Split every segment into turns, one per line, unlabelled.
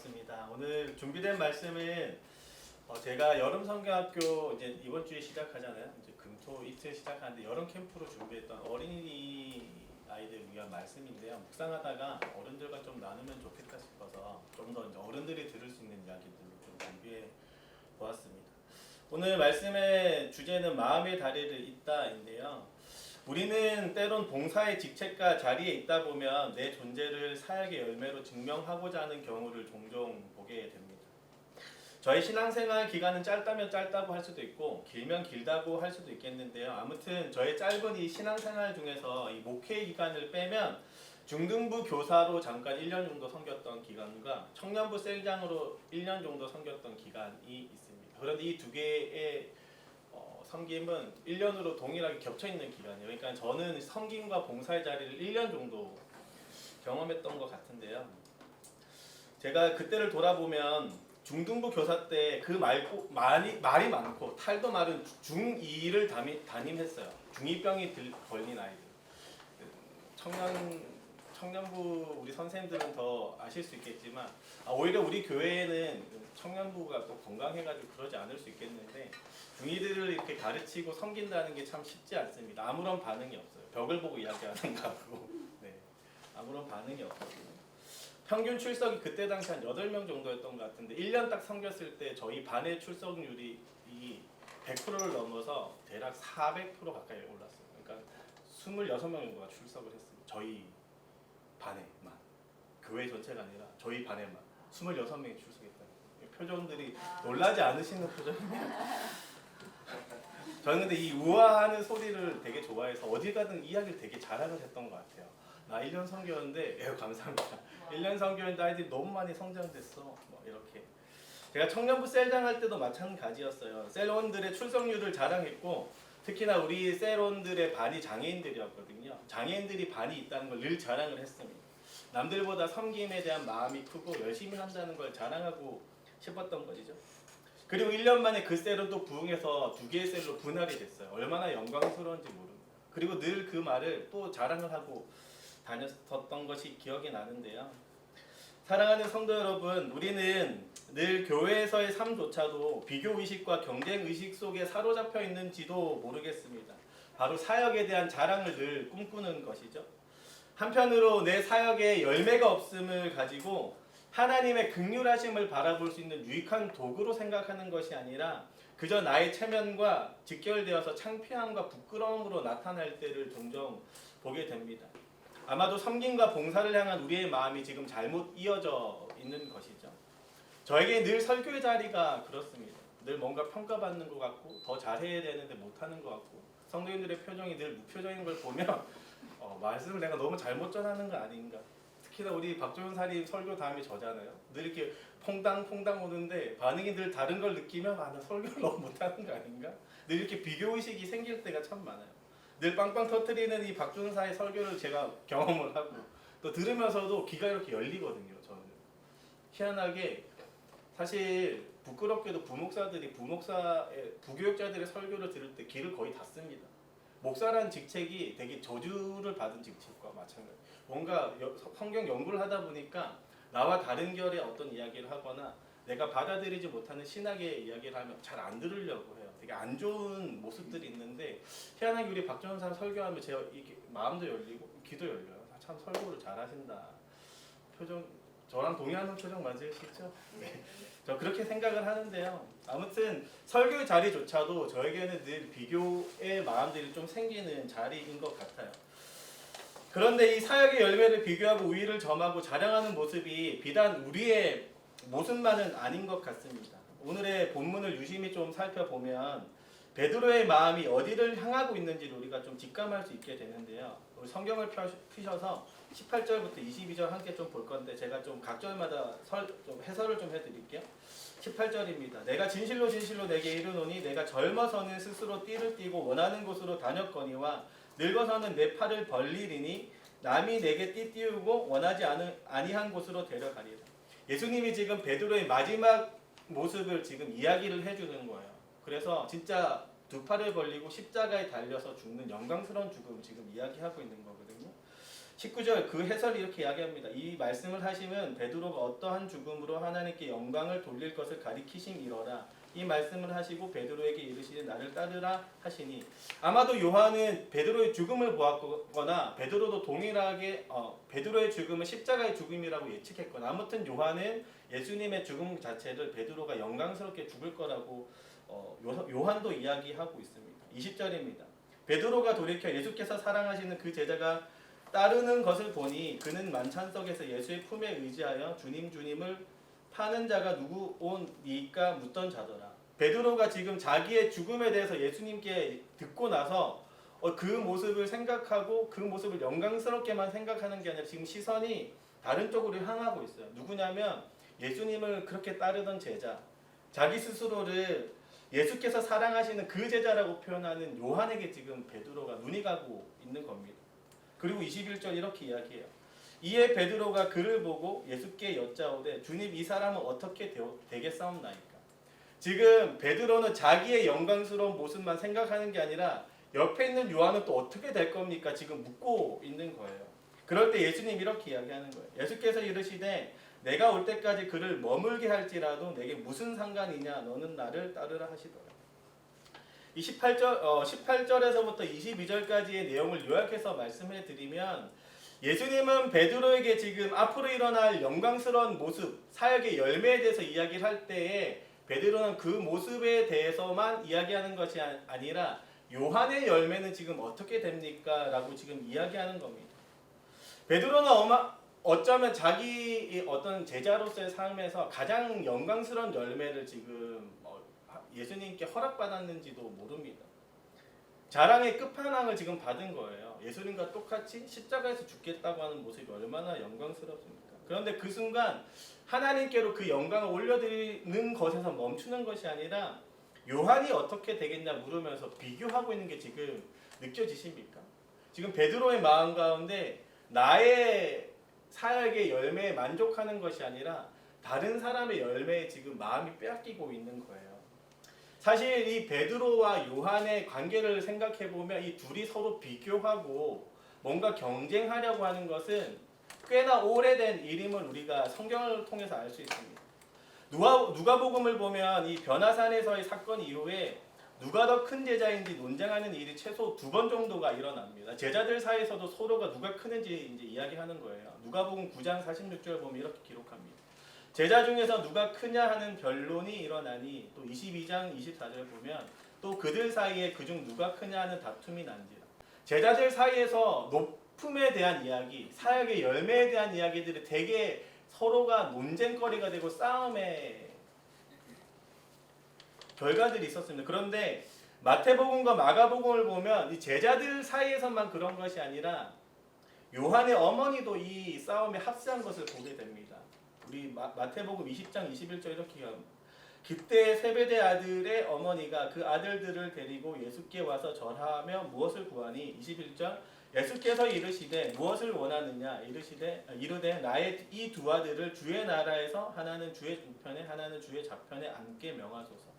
반갑습니다. 오늘 준비된 말씀은 어, 제가 여름 성경학교 이제 이번 주에 시작하잖아요. 이제 금토 이틀 시작하는데 여름 캠프로 준비했던 어린이 아이들 위한 말씀인데요. 묵상하다가 어른들과 좀 나누면 좋겠다 싶어서 좀 더 어른들이 들을 수 있는 이야기들로 좀 준비해 보았습니다. 오늘 말씀의 주제는 마음의 다리를 잇다인데요. 우리는 때론 봉사의 직책과 자리에 있다 보면 내 존재를 사역의 열매로 증명하고자 하는 경우를 종종 보게 됩니다. 저희 신앙생활 기간은 짧다면 짧다고 할 수도 있고 길면 길다고 할 수도 있겠는데요. 아무튼 저의 짧은 이 신앙생활 중에서 이 목회 기간을 빼면 중등부 교사로 잠깐 1년 정도 섬겼던 기간과 청년부 셀장으로 1년 정도 섬겼던 기간이 있습니다. 그런데 이 두 개의 어, 섬김은 1년으로 동일하게 겹쳐 있는 기간이에요. 그러니까 저는 섬김과 봉사의 자리를 1년 정도 경험했던 것 같은데요. 제가 그때를 돌아보면 중등부 교사 때 그 말고 많이 말이 많고 탈도 많은 중2를 담임, 담임했어요. 중2병이 들, 걸린 아이들. 청년 청년부 우리 선생님들은 더 아실 수 있겠지만 아, 오히려 우리 교회에는 청년부가 또 건강해가지고 그러지 않을 수 있겠는데 중이들을 이렇게 가르치고 섬긴다는 게 참 쉽지 않습니다. 아무런 반응이 없어요. 벽을 보고 이야기하는 거고 네, 아무런 반응이 없거든요. 평균 출석이 그때 당시 한 8명 정도였던 것 같은데 1년 딱 섬겼을 때 저희 반의 출석률이 이 100%를 넘어서 대략 400% 가까이 올랐어요. 그러니까 26명 정도가 출석을 했습니다. 저희 반에만 교회 전체가 아니라 저희 반에만 26명이 출석했다. 표정들이 놀라지 않으시는 표정이네요. 저는 근데 이 우아하는 소리를 되게 좋아해서 어디 가든 이야기를 되게 잘하는 했던 것 같아요. 나 1년 성교였는데 예, 감사합니다. 1년 성교했는데 아이들이 너무 많이 성장됐어. 뭐 이렇게. 제가 청년부 셀장 할 때도 마찬가지였어요. 셀원들의 출석률을 자랑했고 특히나 우리 셀원들의 반이 장애인들이었거든요. 장애인들이 반이 있다는 걸 늘 자랑을 했습니다. 남들보다 섬김에 대한 마음이 크고 열심히 한다는 걸 자랑하고 싶었던 것이죠. 그리고 1년 만에 그 셀은 또 부흥해서 두 개의 셀로 분할이 됐어요. 얼마나 영광스러운지 모릅니다. 그리고 늘 그 말을 또 자랑을 하고 다녔었던 것이 기억이 나는데요. 사랑하는 성도 여러분, 우리는 늘 교회에서의 삶조차도 비교 의식과 경쟁 의식 속에 사로잡혀 있는지도 모르겠습니다. 바로 사역에 대한 자랑을 늘 꿈꾸는 것이죠. 한편으로 내 사역에 열매가 없음을 가지고 하나님의 극률하심을 바라볼 수 있는 유익한 도구로 생각하는 것이 아니라 그저 나의 체면과 직결되어서 창피함과 부끄러움으로 나타날 때를 종종 보게 됩니다. 아마도 섬김과 봉사를 향한 우리의 마음이 지금 잘못 이어져 있는 것이죠. 저에게 늘 설교의 자리가 그렇습니다. 늘 뭔가 평가받는 것 같고 더 잘해야 되는데 못하는 것 같고 성도인들의 표정이 늘 무표정인 걸 보면 어, 말씀을 내가 너무 잘못 전하는 거 아닌가. 특히나 우리 박조현 사님 설교 다음에 저잖아요. 늘 이렇게 퐁당퐁당 오는데 반응이 늘 다른 걸 느끼면 아, 나 설교를 너무 못하는 거 아닌가? 늘 이렇게 비교 의식이 생길 때가 참 많아요. 늘 빵빵 터트리는 이 박준사의 설교를 제가 경험을 하고 또 들으면서도 귀가 이렇게 열리거든요. 저는 희한하게 사실 부끄럽게도 부목사들이 부목사의 부교육자들의 설교를 들을 때 귀를 거의 닫습니다. 목사란 직책이 되게 저주를 받은 직책과 마찬가지. 뭔가 여- 성경 연구를 하다 보니까 나와 다른 결의 어떤 이야기를 하거나 내가 받아들이지 못하는 신학의 이야기를 하면 잘 안 들으려고 해요. 되게 안 좋은 모습들이 있는데 희한하게 우리 박정선 설교하면 제가 이게 마음도 열리고 귀도 열려요. 아, 참 설교를 잘하신다. 표정 저랑 동의하는 표정 맞으시죠? 네. 저 그렇게 생각을 하는데요. 아무튼 설교의 자리조차도 저에게는 늘 비교의 마음들이 좀 생기는 자리인 것 같아요. 그런데 이 사역의 열매를 비교하고 우위를 점하고 자랑하는 모습이 비단 우리의 모습만은 아닌 것 같습니다. 오늘의 본문을 유심히 좀 살펴보면 베드로의 마음이 어디를 향하고 있는지를 우리가 좀 직감할 수 있게 되는데요. 우리 성경을 펴- 펴셔서 18절부터 22절 함께 좀 볼 건데 제가 좀 각 절마다 설, 좀 해설을 좀 해드릴게요. 18절입니다. 내가 진실로 진실로 내게 이르노니 내가 젊어서는 스스로 띠를 띠고 원하는 곳으로 다녔거니와 늙어서는 내 팔을 벌리리니 남이 내게 띠 띄우고 원하지 아니한 곳으로 데려가리라. 예수님이 지금 베드로의 마지막 모습을 지금 이야기를 해주는 거예요. 그래서 진짜 두 팔을 벌리고 십자가에 달려서 죽는 영광스러운 죽음을 지금 이야기하고 있는 거거든요. 19절 그 해설이 이렇게 이야기합니다. 이 말씀을 하시면 베드로가 어떠한 죽음으로 하나님께 영광을 돌릴 것을 가리키심이러라. 이 말씀을 하시고 베드로에게 이르시되 나를 따르라 하시니 아마도 요한은 베드로의 죽음을 보았거나 베드로도 동일하게 어, 베드로의 죽음은 십자가의 죽음이라고 예측했거나 아무튼 요한은 예수님의 죽음 자체를 베드로가 영광스럽게 죽을 거라고 어, 요- 요한도 이야기하고 있습니다. 20절입니다. 베드로가 돌이켜 예수께서 사랑하시는 그 제자가 따르는 것을 보니 그는 만찬석에서 예수의 품에 의지하여 주님 주님을 파는 자가 누구 온니까 묻던 자더라. 베드로가 지금 자기의 죽음에 대해서 예수님께 듣고 나서 어, 그 모습을 생각하고 그 모습을 영광스럽게만 생각하는 게 아니라 지금 시선이 다른 쪽으로 향하고 있어요. 누구냐면 예수님을 그렇게 따르던 제자, 자기 스스로를 예수께서 사랑하시는 그 제자라고 표현하는 요한에게 지금 베드로가 눈이 가고 있는 겁니다. 그리고 21절 이렇게 이야기해요. 이에 베드로가 그를 보고 예수께 여짜오되 주님 이 사람은 어떻게 되겠사옵나이까. 지금 베드로는 자기의 영광스러운 모습만 생각하는 게 아니라 옆에 있는 요한은 또 어떻게 될 겁니까? 지금 묻고 있는 거예요. 그럴 때 예수님 이렇게 이야기하는 거예요. 예수께서 이르시되 내가 올 때까지 그를 머물게 할지라도 내게 무슨 상관이냐 너는 나를 따르라 하시더라. 이 18절 어, 18절에서부터 22절까지의 내용을 요약해서 말씀해 드리면 예수님은 베드로에게 지금 앞으로 일어날 영광스러운 모습, 사역의 열매에 대해서 이야기를 할 때에 베드로는 그 모습에 대해서만 이야기하는 것이 아- 아니라 요한의 열매는 지금 어떻게 됩니까? 라고 지금 이야기하는 겁니다. 베드로는 어마, 어쩌면 자기 어떤 제자로서의 삶에서 가장 영광스러운 열매를 지금 어, 예수님께 허락받았는지도 모릅니다. 자랑의 끝판왕을 지금 받은 거예요. 예수님과 똑같이 십자가에서 죽겠다고 하는 모습이 얼마나 영광스럽습니까? 그런데 그 순간 하나님께로 그 영광을 올려드리는 것에서 멈추는 것이 아니라 요한이 어떻게 되겠냐 물으면서 비교하고 있는 게 지금 느껴지십니까? 지금 베드로의 마음 가운데 나의 사역의 열매에 만족하는 것이 아니라 다른 사람의 열매에 지금 마음이 빼앗기고 있는 거예요. 사실 이 베드로와 요한의 관계를 생각해 보면 이 둘이 서로 비교하고 뭔가 경쟁하려고 하는 것은 꽤나 오래된 일임을 우리가 성경을 통해서 알 수 있습니다. 누가 누가복음을 보면 이 변화산에서의 사건 이후에 누가 더 큰 제자인지 논쟁하는 일이 최소 두 번 정도가 일어납니다. 제자들 사이에서도 서로가 누가 크는지 이제 이야기하는 거예요. 누가복음 9장 46절 보면 이렇게 기록합니다. 제자 중에서 누가 크냐 하는 변론이 일어나니 또 22장 24절 보면 또 그들 사이에 그중 누가 크냐 하는 다툼이 난지라. 제자들 사이에서 높음에 대한 이야기, 사역의 열매에 대한 이야기들이 되게 서로가 논쟁거리가 되고 싸움의 결과들이 있었습니다. 그런데 마태복음과 마가복음을 보면 이 제자들 사이에서만 그런 것이 아니라 요한의 어머니도 이 싸움에 합세한 것을 보게 됩니다. 우리 마, 마태복음 20장 21절 이렇게 합니다. 그때 세베대 아들의 어머니가 그 아들들을 데리고 예수께 와서 절하며 무엇을 구하니 21절 예수께서 이르시되 무엇을 원하느냐 이르시되 아, 이르되 나의 이 두 아들을 주의 나라에서 하나는 주의 우편에 하나는 주의 좌편에 앉게 명하소서.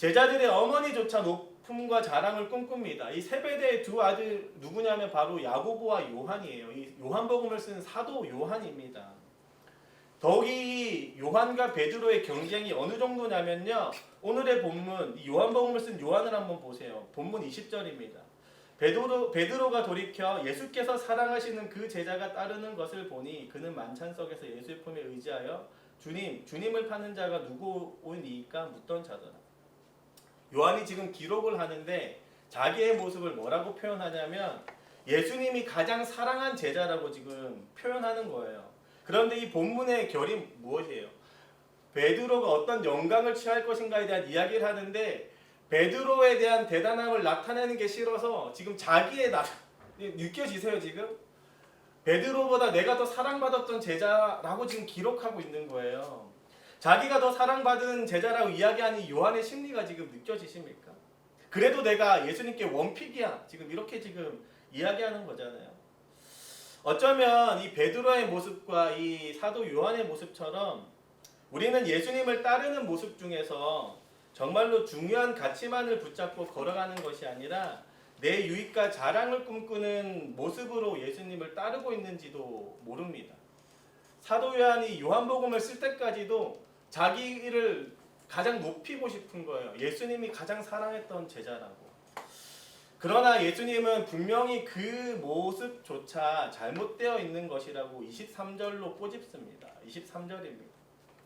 제자들의 어머니조차 높음과 자랑을 꿈꿉니다. 이 세베대의 두 아들 누구냐면 바로 야고보와 요한이에요. 이 요한복음을 쓴 사도 요한입니다. 더욱이 요한과 베드로의 경쟁이 어느 정도냐면요. 오늘의 본문 이 요한복음을 쓴 요한을 한번 보세요. 본문 20절입니다. 베드로 베드로가 돌이켜 예수께서 사랑하시는 그 제자가 따르는 것을 보니 그는 만찬석에서 예수의 품에 의지하여 주님 주님을 파는 자가 누구오니까 묻던 자더라. 요한이 지금 기록을 하는데 자기의 모습을 뭐라고 표현하냐면 예수님이 가장 사랑한 제자라고 지금 표현하는 거예요. 그런데 이 본문의 결이 무엇이에요? 베드로가 어떤 영광을 취할 것인가에 대한 이야기를 하는데 베드로에 대한 대단함을 나타내는 게 싫어서 지금 자기의 나 느껴지세요 지금? 베드로보다 내가 더 사랑받았던 제자라고 지금 기록하고 있는 거예요. 자기가 더 사랑받은 제자라고 이야기하는 요한의 심리가 지금 느껴지십니까? 그래도 내가 예수님께 원픽이야. 지금 이렇게 지금 이야기하는 거잖아요. 어쩌면 이 베드로의 모습과 이 사도 요한의 모습처럼 우리는 예수님을 따르는 모습 중에서 정말로 중요한 가치만을 붙잡고 걸어가는 것이 아니라 내 유익과 자랑을 꿈꾸는 모습으로 예수님을 따르고 있는지도 모릅니다. 사도 요한이 요한복음을 쓸 때까지도 자기를 가장 높이고 싶은 거예요. 예수님이 가장 사랑했던 제자라고. 그러나 예수님은 분명히 그 모습조차 잘못되어 있는 것이라고 23절로 꼬집습니다. 23절입니다.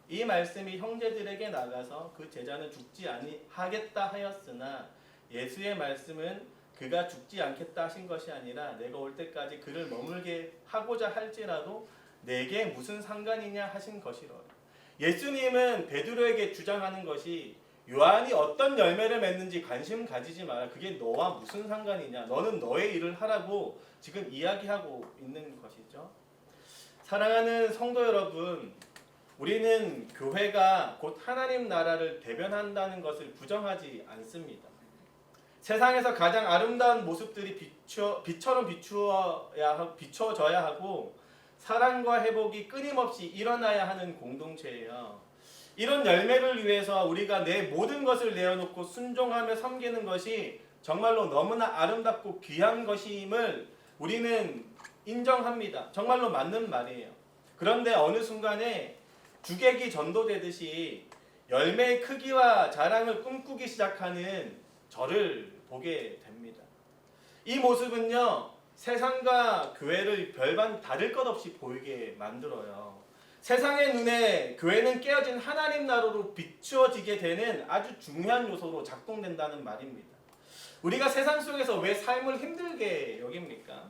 이 말씀이 형제들에게 나가서 그 제자는 죽지 아니하겠다 하였으나 예수의 말씀은 그가 죽지 않겠다 하신 것이 아니라 내가 올 때까지 그를 머물게 하고자 할지라도 내게 무슨 상관이냐 하신 것이로라. 예수님은 베드로에게 주장하는 것이 요한이 어떤 열매를 맺는지 관심 가지지 마라. 그게 너와 무슨 상관이냐. 너는 너의 일을 하라고 지금 이야기하고 있는 것이죠. 사랑하는 성도 여러분, 우리는 교회가 곧 하나님 나라를 대변한다는 것을 부정하지 않습니다. 세상에서 가장 아름다운 모습들이 비추어, 빛처럼 비추어야 하- 비춰져야 하고 사랑과 회복이 끊임없이 일어나야 하는 공동체예요. 이런 열매를 위해서 우리가 내 모든 것을 내어놓고 순종하며 섬기는 것이 정말로 너무나 아름답고 귀한 것임을 우리는 인정합니다. 정말로 맞는 말이에요. 그런데 어느 순간에 주객이 전도되듯이 열매의 크기와 자랑을 꿈꾸기 시작하는 저를 보게 됩니다. 이 모습은요, 세상과 교회를 별반 다를 것 없이 보이게 만들어요. 세상의 눈에 교회는 깨어진 하나님 나라로 비추어지게 되는 아주 중요한 요소로 작동된다는 말입니다. 우리가 세상 속에서 왜 삶을 힘들게 여깁니까?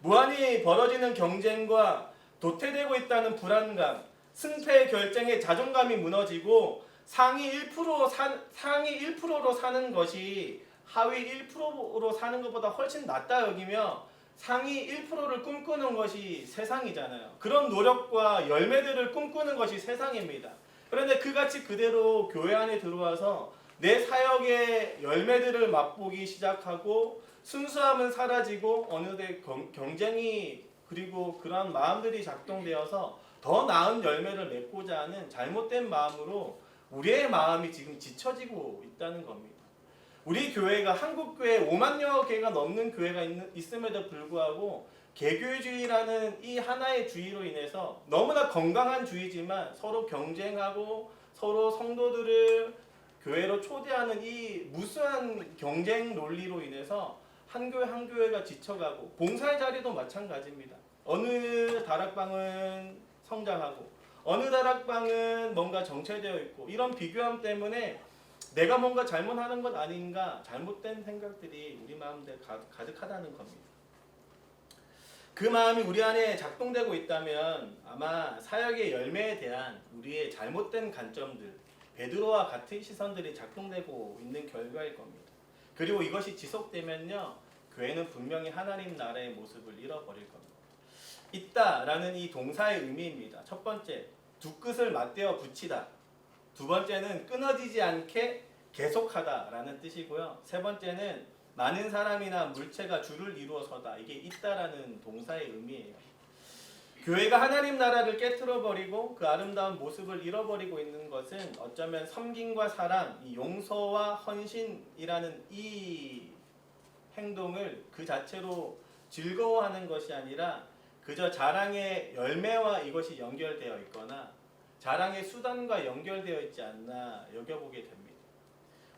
무한히 벌어지는 경쟁과 도태되고 있다는 불안감, 승패 결정에 자존감이 무너지고 상위 1% 사, 상위 1%로 사는 것이 하위 1%로 사는 것보다 훨씬 낫다 여기며 상위 1%를 꿈꾸는 것이 세상이잖아요. 그런 노력과 열매들을 꿈꾸는 것이 세상입니다. 그런데 그같이 그대로 교회 안에 들어와서 내 사역의 열매들을 맛보기 시작하고 순수함은 사라지고 어느새 경- 경쟁이 그리고 그러한 마음들이 작동되어서 더 나은 열매를 맺고자 하는 잘못된 마음으로 우리의 마음이 지금 지쳐지고 있다는 겁니다. 우리 교회가 한국 교회 5만여 개가 넘는 교회가 있는, 있음에도 불구하고 개교주의라는 이 하나의 주의로 인해서 너무나 건강한 주의지만 서로 경쟁하고 서로 성도들을 교회로 초대하는 이 무수한 경쟁 논리로 인해서 한 교회 한 교회가 지쳐가고 봉사의 자리도 마찬가지입니다. 어느 다락방은 성장하고 어느 다락방은 뭔가 정체되어 있고 이런 비교함 때문에 내가 뭔가 잘못하는 것 아닌가 잘못된 생각들이 우리 마음에 가득하다는 겁니다. 그 마음이 우리 안에 작동되고 있다면 아마 사역의 열매에 대한 우리의 잘못된 관점들 베드로와 같은 시선들이 작동되고 있는 결과일 겁니다. 그리고 이것이 지속되면요 교회는 분명히 하나님 나라의 모습을 잃어버릴 겁니다. 있다라는 이 동사의 의미입니다. 첫 번째 두 끝을 맞대어 붙이다. 두 번째는 끊어지지 않게 계속하다라는 뜻이고요. 세 번째는 많은 사람이나 물체가 줄을 이루어서다. 이게 있다라는 동사의 의미예요. 교회가 하나님 나라를 깨뜨려 버리고 그 아름다운 모습을 잃어버리고 있는 것은 어쩌면 섬김과 사랑, 이 용서와 헌신이라는 이 행동을 그 자체로 즐거워하는 것이 아니라 그저 자랑의 열매와 이것이 연결되어 있거나 자랑의 수단과 연결되어 있지 않나 여겨보게 됩니다.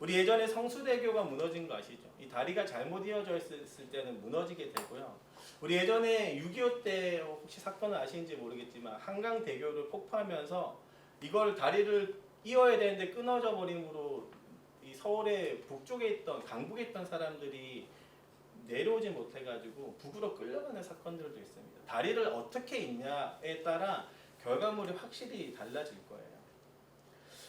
우리 예전에 성수대교가 무너진 거 아시죠? 이 다리가 잘못 이어져 있을 때는 무너지게 되고요. 우리 예전에 6.25 때 혹시 사건을 아시는지 모르겠지만 한강대교를 폭파하면서 이걸 다리를 이어야 되는데 끊어져 버림으로 이 서울의 북쪽에 있던 강북에 있던 사람들이 내려오지 못해가지고 북으로 끌려가는 사건들도 있습니다. 다리를 어떻게 있냐에 따라 결과물이 확실히 달라질 거예요.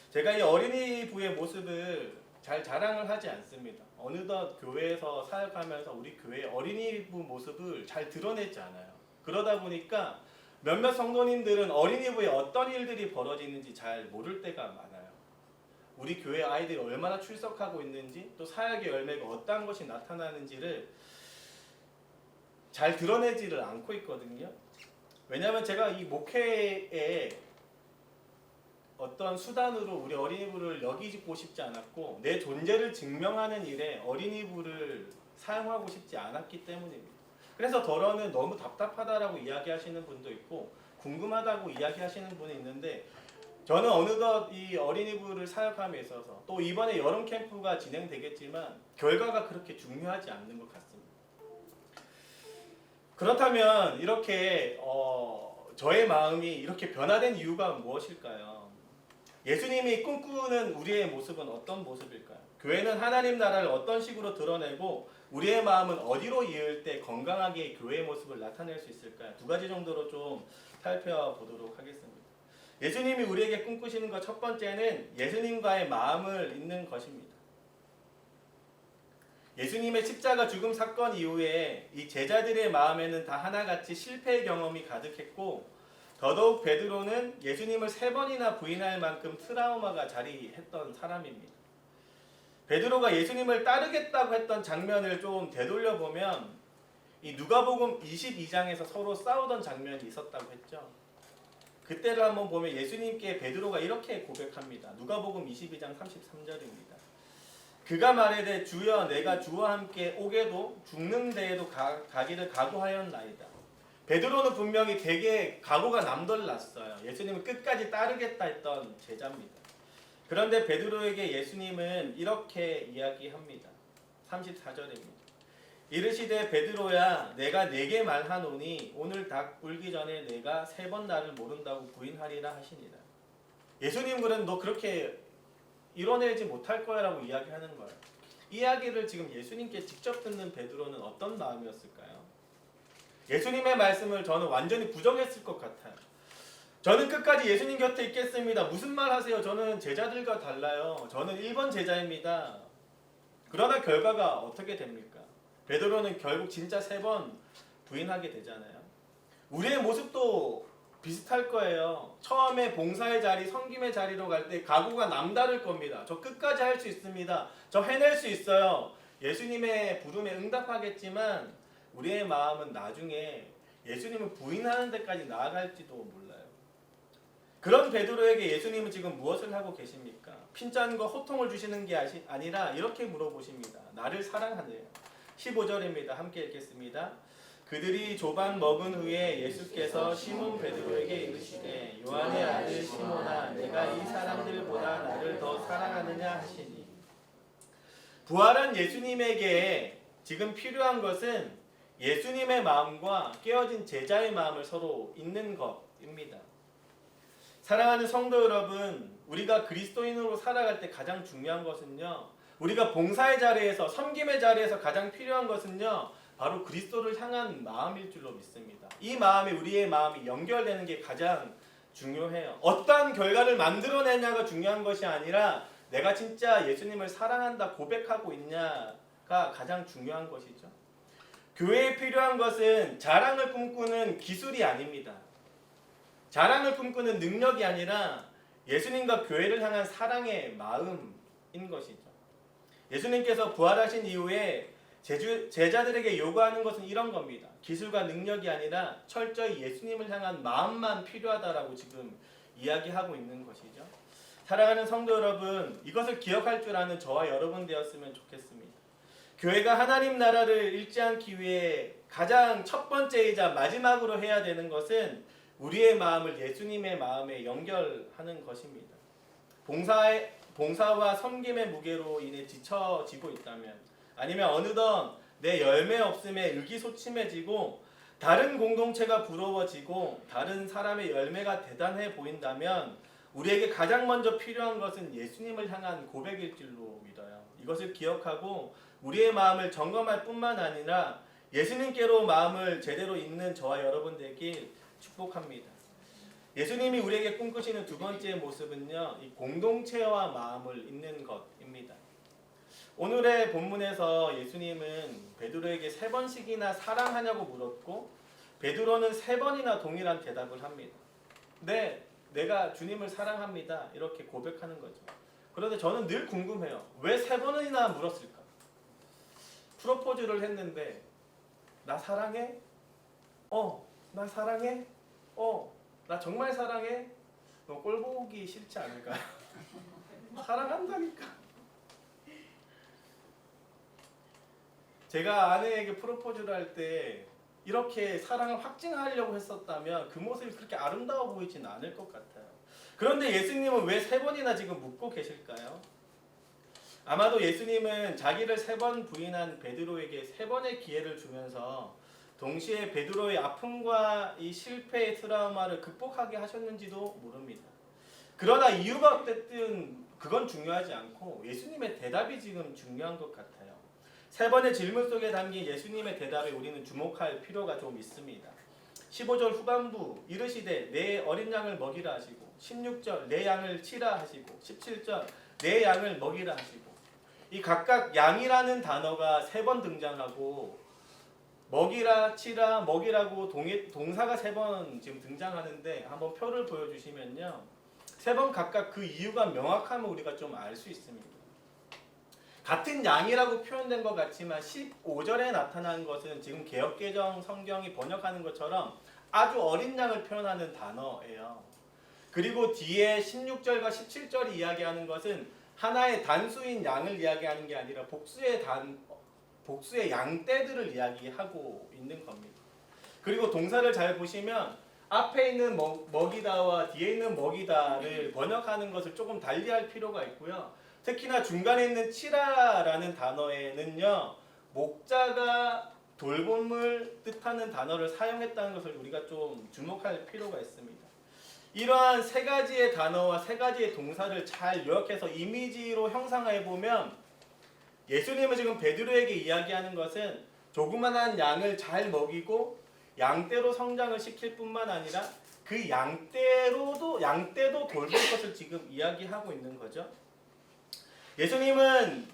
제가 이 어린이부의 모습을 잘 자랑을 하지 않습니다. 어느덧 교회에서 사역하면서 우리 교회 어린이부 모습을 잘 드러내지 않아요. 그러다 보니까 몇몇 성도님들은 어린이부에 어떤 일들이 벌어지는지 잘 모를 때가 많아요. 우리 교회 아이들이 얼마나 출석하고 있는지 또 사역의 열매가 어떠한 것이 나타나는지를 잘 드러내지를 않고 있거든요. 왜냐하면 제가 이 목회에 어떤 수단으로 우리 어린이부를 여기고 싶지 않았고 내 존재를 증명하는 일에 어린이부를 사용하고 싶지 않았기 때문입니다. 그래서 더러는 너무 답답하다라고 이야기하시는 분도 있고 궁금하다고 이야기하시는 분이 있는데 저는 어느덧 이 어린이부를 사역함에 있어서 또 이번에 여름 캠프가 진행되겠지만 결과가 그렇게 중요하지 않는 것 같습니다. 그렇다면 이렇게 어, 저의 마음이 이렇게 변화된 이유가 무엇일까요? 예수님이 꿈꾸는 우리의 모습은 어떤 모습일까요? 교회는 하나님 나라를 어떤 식으로 드러내고 우리의 마음은 어디로 이을 때 건강하게 교회의 모습을 나타낼 수 있을까요? 두 가지 정도로 좀 살펴보도록 하겠습니다. 예수님이 우리에게 꿈꾸시는 것 첫 번째는 예수님과의 마음을 잇는 것입니다. 예수님의 십자가 죽음 사건 이후에 이 제자들의 마음에는 다 하나같이 실패의 경험이 가득했고 더더욱 베드로는 예수님을 세 번이나 부인할 만큼 트라우마가 자리했던 사람입니다. 베드로가 예수님을 따르겠다고 했던 장면을 좀 되돌려 보면 이 누가복음 22장에서 서로 싸우던 장면이 있었다고 했죠. 그때를 한번 보면 예수님께 베드로가 이렇게 고백합니다. 누가복음 22장 33절입니다. 그가 말하되 주여 내가 주와 함께 오게도 죽는 데에도 가, 가기를 각오하였나이다. 베드로는 분명히 되게 각오가 남달랐어요. 예수님을 끝까지 따르겠다 했던 제자입니다. 그런데 베드로에게 예수님은 이렇게 이야기합니다. 34절입니다. 이르시되 베드로야 내가 네게 말하노니 오늘 닭 울기 전에 내가 세 번 나를 모른다고 부인하리라 하시니라. 예수님은 너 그렇게 이뤄내지 못할 거야라고 이야기하는 거예요. 이야기를 지금 예수님께 직접 듣는 베드로는 어떤 마음이었을까요? 예수님의 말씀을 저는 완전히 부정했을 것 같아요. 저는 끝까지 예수님 곁에 있겠습니다. 무슨 말 하세요? 저는 제자들과 달라요. 저는 1번 제자입니다. 그러나 결과가 어떻게 됩니까? 베드로는 결국 진짜 세 번 부인하게 되잖아요. 우리의 모습도 비슷할 거예요. 처음에 봉사의 자리, 섬김의 자리로 갈 때 각오가 남다를 겁니다. 저 끝까지 할 수 있습니다. 저 해낼 수 있어요. 예수님의 부름에 응답하겠지만 우리의 마음은 나중에 예수님을 부인하는 데까지 나아갈지도 몰라요. 그런 베드로에게 예수님은 지금 무엇을 하고 계십니까? 핀잔과 호통을 주시는 게 아시- 아니라 이렇게 물어보십니다. 나를 사랑하네요. 15절입니다. 함께 읽겠습니다. 그들이 조반 먹은 후에 예수께서 시몬 베드로에게 이르시되 요한의 아들 시몬아 내가 이 사람들보다 나를 더 사랑하느냐 하시니 부활한 예수님에게 지금 필요한 것은 예수님의 마음과 깨어진 제자의 마음을 서로 잇는 것입니다. 사랑하는 성도 여러분, 우리가 그리스도인으로 살아갈 때 가장 중요한 것은요. 우리가 봉사의 자리에서 섬김의 자리에서 가장 필요한 것은요. 바로 그리스도를 향한 마음일 줄로 믿습니다. 이 마음이 우리의 마음이 연결되는 게 가장 중요해요. 어떠한 결과를 만들어내냐가 중요한 것이 아니라 내가 진짜 예수님을 사랑한다 고백하고 있냐가 가장 중요한 것이죠. 교회에 필요한 것은 자랑을 꿈꾸는 기술이 아닙니다. 자랑을 꿈꾸는 능력이 아니라 예수님과 교회를 향한 사랑의 마음인 것이죠. 예수님께서 부활하신 이후에 제주, 제자들에게 요구하는 것은 이런 겁니다. 기술과 능력이 아니라 철저히 예수님을 향한 마음만 필요하다라고 지금 이야기하고 있는 것이죠. 사랑하는 성도 여러분, 이것을 기억할 줄 아는 저와 여러분 되었으면 좋겠습니다. 교회가 하나님 나라를 잃지 않기 위해 가장 첫 번째이자 마지막으로 해야 되는 것은 우리의 마음을 예수님의 마음에 연결하는 것입니다. 봉사의 봉사와 섬김의 무게로 인해 지쳐지고 있다면 아니면 어느덧 내 열매 없음에 의기소침해지고 다른 공동체가 부러워지고 다른 사람의 열매가 대단해 보인다면 우리에게 가장 먼저 필요한 것은 예수님을 향한 고백일 줄로 믿어요. 이것을 기억하고 우리의 마음을 점검할 뿐만 아니라 예수님께로 마음을 제대로 잇는 저와 여러분 되길 축복합니다. 예수님이 우리에게 꿈꾸시는 두 번째 모습은요, 이 공동체와 마음을 잇는 것입니다. 오늘의 본문에서 예수님은 베드로에게 세 번씩이나 사랑하냐고 물었고, 베드로는 세 번이나 동일한 대답을 합니다. 네, 내가 주님을 사랑합니다. 이렇게 고백하는 거죠. 그런데 저는 늘 궁금해요. 왜 세 번이나 물었을까? 프로포즈를 했는데, 나 사랑해? 어, 나 사랑해? 어, 나 정말 사랑해? 너 꼴 보기 싫지 않을까요? 사랑한다니까. 제가 아내에게 프로포즈를 할 때 이렇게 사랑을 확증하려고 했었다면 그 모습이 그렇게 아름다워 보이진 않을 것 같아요. 그런데 예수님은 왜 세 번이나 지금 묻고 계실까요? 아마도 예수님은 자기를 세 번 부인한 베드로에게 세 번의 기회를 주면서 동시에 베드로의 아픔과 이 실패의 트라우마를 극복하게 하셨는지도 모릅니다. 그러나 이유가 어쨌든 그건 중요하지 않고 예수님의 대답이 지금 중요한 것 같아요. 세 번의 질문 속에 담긴 예수님의 대답에 우리는 주목할 필요가 좀 있습니다. 15절 후반부 이르시되 내 어린 양을 먹이라 하시고 16절 내 양을 치라 하시고 17절 내 양을 먹이라 하시고 이 각각 양이라는 단어가 세 번 등장하고 먹이라 치라 먹이라고 동의, 동사가 세 번 지금 등장하는데 한번 표를 보여주시면요 세 번 각각 그 이유가 명확하면 우리가 좀 알 수 있습니다. 같은 양이라고 표현된 것 같지만 15절에 나타난 것은 지금 개혁개정 성경이 번역하는 것처럼 아주 어린 양을 표현하는 단어예요. 그리고 뒤에 16절과 17절이 이야기하는 것은 하나의 단수인 양을 이야기하는 게 아니라 복수의 단 복수의 양떼들을 이야기하고 있는 겁니다. 그리고 동사를 잘 보시면 앞에 있는 먹, 먹이다와 뒤에 있는 먹이다를 번역하는 것을 조금 달리할 필요가 있고요. 특히나 중간에 있는 치라라는 단어에는요 목자가 돌봄을 뜻하는 단어를 사용했다는 것을 우리가 좀 주목할 필요가 있습니다. 이러한 세 가지의 단어와 세 가지의 동사를 잘 요약해서 이미지로 형상화해 보면 예수님은 지금 베드로에게 이야기하는 것은 조그만한 양을 잘 먹이고 양떼로 성장을 시킬 뿐만 아니라 그 양떼로도 양떼도 돌볼 것을 지금 이야기하고 있는 거죠. 예수님은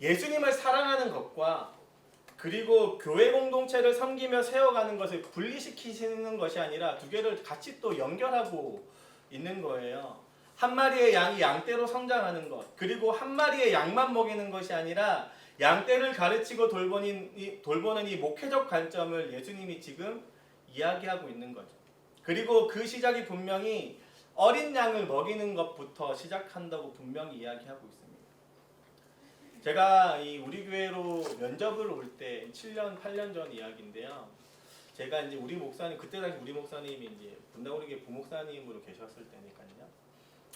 예수님을 사랑하는 것과 그리고 교회 공동체를 섬기며 세워가는 것을 분리시키시는 것이 아니라 두 개를 같이 또 연결하고 있는 거예요. 한 마리의 양이 양떼로 성장하는 것, 그리고 한 마리의 양만 먹이는 것이 아니라 양떼를 가르치고 돌보는 이, 목회적 관점을 예수님이 지금 이야기하고 있는 거죠. 그리고 그 시작이 분명히 어린 양을 먹이는 것부터 시작한다고 분명히 이야기하고 있습니다. 제가 이 우리 교회로 면접을 올 때 7년, 8년 전 이야기인데요. 제가 이제 우리 목사님 그때 당시 우리 목사님이 이제 분당우리교회 부목사님으로 계셨을 때니까요.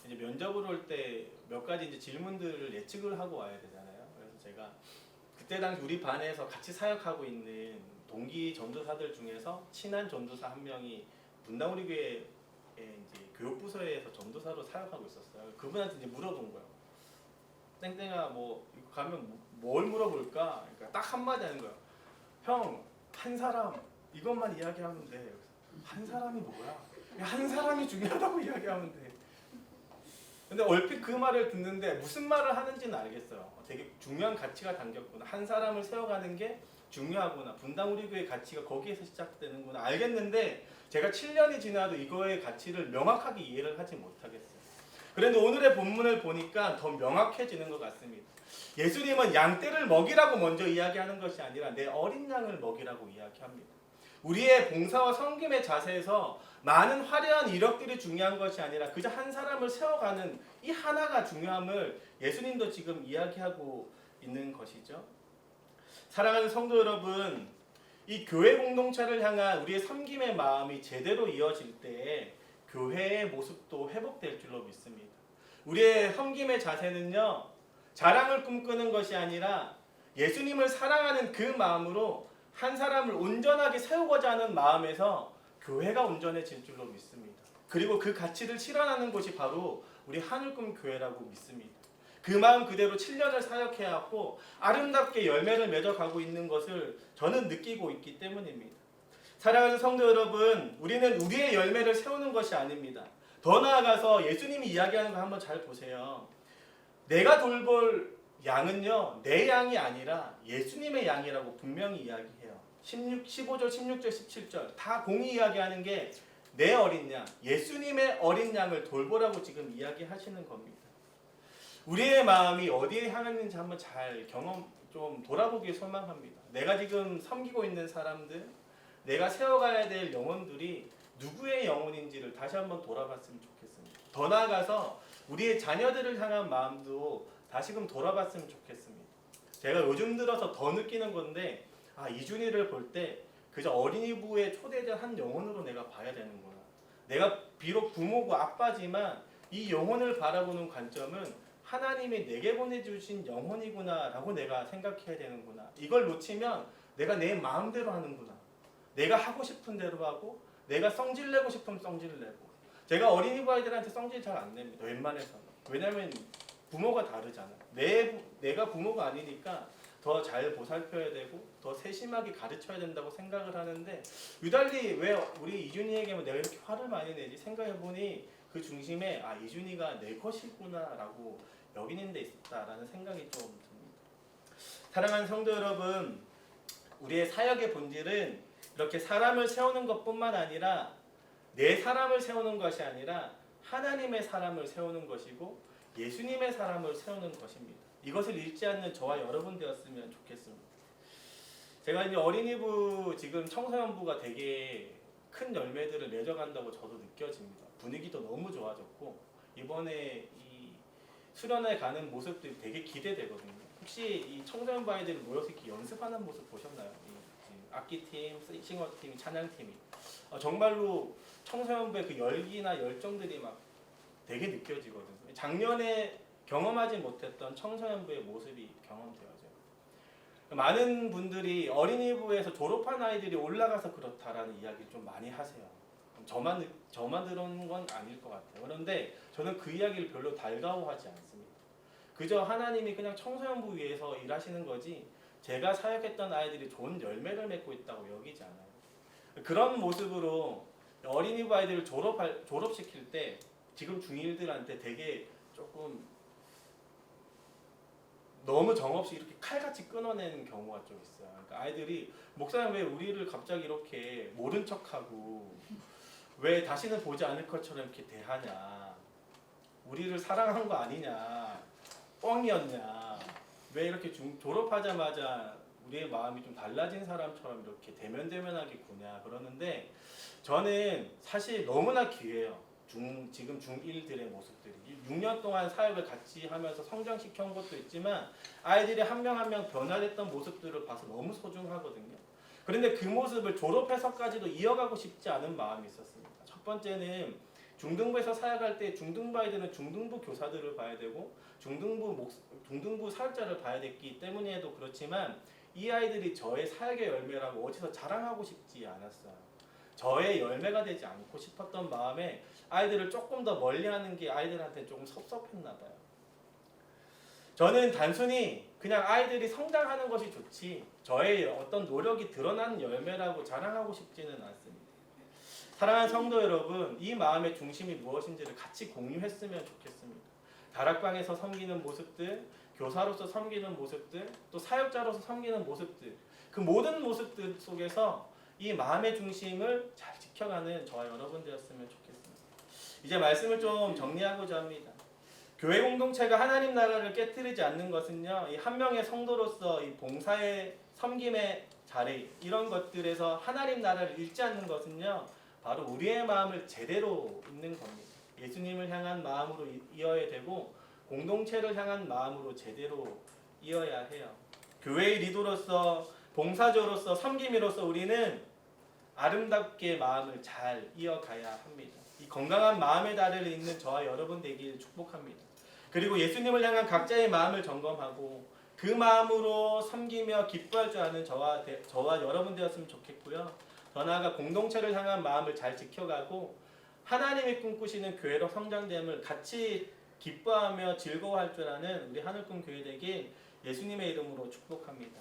이제 면접을 올 때 몇 가지 이제 질문들을 예측을 하고 와야 되잖아요. 그래서 제가 그때 당시 우리 반에서 같이 사역하고 있는 동기 전도사들 중에서 친한 전도사 한 명이 분당우리 교회에 이제 교육부서에서 전도사로 사역하고 있었어요. 그분한테 이제 물어본 거예요. 땡땡아 뭐 가면 뭐- 뭘 물어볼까? 그러니까 딱 한마디 하는 거예요. 형한 사람 이것만 이야기하면 돼. 그래서 한 사람이 뭐야? 한 사람이 중요하다고 이야기하면 돼. 근데 얼핏 그 말을 듣는데 무슨 말을 하는지는 알겠어요. 되게 중요한 가치가 담겼구나. 한 사람을 세워가는 게 중요하구나. 분당 우리 교회 가치가 거기에서 시작되는구나. 알겠는데 제가 7년이 지나도 이거의 가치를 명확하게 이해를 하지 못하겠어요. 그런데 오늘의 본문을 보니까 더 명확해지는 것 같습니다. 예수님은 양떼를 먹이라고 먼저 이야기하는 것이 아니라 내 어린 양을 먹이라고 이야기합니다. 우리의 봉사와 섬김의 자세에서 많은 화려한 이력들이 중요한 것이 아니라 그저 한 사람을 세워가는 이 하나가 중요함을 예수님도 지금 이야기하고 있는 것이죠. 사랑하는 성도 여러분, 이 교회 공동체를 향한 우리의 섬김의 마음이 제대로 이어질 때에 교회의 모습도 회복될 줄로 믿습니다. 우리의 섬김의 자세는요, 자랑을 꿈꾸는 것이 아니라 예수님을 사랑하는 그 마음으로 한 사람을 온전하게 세우고자 하는 마음에서 교회가 온전해질 줄로 믿습니다. 그리고 그 가치를 실현하는 곳이 바로 우리 하늘꿈 교회라고 믿습니다. 그 마음 그대로 7년을 사역해야 하고 아름답게 열매를 맺어가고 있는 것을 저는 느끼고 있기 때문입니다. 사랑하는 성도 여러분, 우리는 우리의 열매를 세우는 것이 아닙니다. 더 나아가서 예수님이 이야기하는 거 한번 잘 보세요. 내가 돌볼 양은요, 내 양이 아니라 예수님의 양이라고 분명히 이야기해요. 16, 15절, 16절, 17절 다 공이 이야기하는 게 내 어린 양, 예수님의 어린 양을 돌보라고 지금 이야기하시는 겁니다. 우리의 마음이 어디에 향했는지 한번 잘 경험 좀 돌아보길 소망합니다. 내가 지금 섬기고 있는 사람들, 내가 세워가야 될 영혼들이 누구의 영혼인지를 다시 한번 돌아봤으면 좋겠습니다. 더 나아가서 우리의 자녀들을 향한 마음도 다시금 돌아봤으면 좋겠습니다. 제가 요즘 들어서 더 느끼는 건데 아 이준이를 볼 때 그저 어린이부에 초대된 한 영혼으로 내가 봐야 되는구나. 내가 비록 부모고 아빠지만 이 영혼을 바라보는 관점은 하나님이 내게 보내주신 영혼이구나라고 내가 생각해야 되는구나. 이걸 놓치면 내가 내 마음대로 하는구나. 내가 하고 싶은 대로 하고 내가 성질 내고 싶으면 성질 내고 제가 어린이부 아이들한테 성질 잘 안 냅니다. 웬만해서는. 왜냐면 부모가 다르잖아. 내 부- 내가 부모가 아니니까 더 잘 보살펴야 되고 더 세심하게 가르쳐야 된다고 생각을 하는데 유달리 왜 우리 이준이에게만 내가 이렇게 화를 많이 내지 생각해 보니 그 중심에 아 이준이가 내 것이구나 라고 여기는 데 있다라는 생각이 좀 듭니다. 사랑하는 성도 여러분, 우리의 사역의 본질은 이렇게 사람을 세우는 것뿐만 아니라 내 사람을 세우는 것이 아니라 하나님의 사람을 세우는 것이고 예수님의 사람을 세우는 것입니다. 이것을 잃지 않는 저와 여러분 되었으면 좋겠습니다. 제가 이제 어린이부 지금 청소년부가 되게 큰 열매들을 맺어간다고 저도 느껴집니다. 분위기도 너무 좋아졌고 이번에 이 수련회 가는 모습들이 되게 기대되거든요. 혹시 이 청소년부 아이들이 모여서 이렇게 연습하는 모습 보셨나요? 악기팀, 싱어팀, 찬양팀이 어, 정말로 청소년부의 그 열기나 열정들이 막 되게 느껴지거든요. 작년에 경험하지 못했던 청소년부의 모습이 경험되어져요. 많은 분들이 어린이부에서 졸업한 아이들이 올라가서 그렇다라는 이야기를 좀 많이 하세요. 저만 느- 저만 들은 건 아닐 것 같아요. 그런데 저는 그 이야기를 별로 달가워하지 않습니다. 그저 하나님이 그냥 청소년부 위해서 일하시는 거지 제가 사역했던 아이들이 좋은 열매를 맺고 있다고 여기지 않아요. 그런 모습으로 어린이부 아이들을 졸업할 졸업시킬 때 지금 중1들한테 되게 조금 너무 정없이 이렇게 칼같이 끊어내는 경우가 좀 있어요. 그러니까 아이들이 목사님 왜 우리를 갑자기 이렇게 모른 척하고 왜 다시는 보지 않을 것처럼 이렇게 대하냐? 우리를 사랑한 거 아니냐? 뻥이었냐? 왜 이렇게 중- 졸업하자마자 우리의 마음이 좀 달라진 사람처럼 이렇게 대면대면하게 구냐 그러는데 저는 사실 너무나 기회예요. 중 지금 중1들의 모습들이 6년 동안 사역을 같이 하면서 성장시켜 온 것도 있지만 아이들이 한 명 한 명 변화됐던 모습들을 봐서 너무 소중하거든요. 그런데 그 모습을 졸업해서까지도 이어가고 싶지 않은 마음이 있었습니다. 첫 번째는 중등부에서 사역할 때 중등부 아이들은 중등부 교사들을 봐야 되고 중등부 목, 중등부 사역자를 봐야 됐기 때문에도 그렇지만 이 아이들이 저의 사역의 열매라고 어디서 자랑하고 싶지 않았어요. 저의 열매가 되지 않고 싶었던 마음에 아이들을 조금 더 멀리하는 게 아이들한테 조금 섭섭했나 봐요. 저는 단순히 그냥 아이들이 성장하는 것이 좋지 저의 어떤 노력이 드러난 열매라고 자랑하고 싶지는 않습니다. 사랑하는 성도 여러분, 이 마음의 중심이 무엇인지를 같이 공유했으면 좋겠습니다. 다락방에서 섬기는 모습들, 교사로서 섬기는 모습들, 또 사역자로서 섬기는 모습들, 그 모든 모습들 속에서 이 마음의 중심을 잘 지켜가는 저와 여러분 되었으면 좋겠습니다. 이제 말씀을 좀 정리하고자 합니다. 교회 공동체가 하나님 나라를 깨뜨리지 않는 것은요, 이 한 명의 성도로서 이 봉사의 섬김의 자리 이런 것들에서 하나님 나라를 잃지 않는 것은요, 바로 우리의 마음을 제대로 잊는 겁니다. 예수님을 향한 마음으로 이- 이어야 되고 공동체를 향한 마음으로 제대로 이어야 해요. 교회의 리더로서 봉사자로서 섬김이로서 우리는 아름답게 마음을 잘 이어가야 합니다. 이 건강한 마음의 다리를 잇는 저와 여러분 되길 축복합니다. 그리고 예수님을 향한 각자의 마음을 점검하고 그 마음으로 섬기며 기뻐할 줄 아는 저와 대- 저와 여러분 되었으면 좋겠고요. 더 나아가 공동체를 향한 마음을 잘 지켜가고 하나님이 꿈꾸시는 교회로 성장됨을 같이 기뻐하며 즐거워할 줄 아는 우리 하늘꿈 교회 되길 예수님의 이름으로 축복합니다.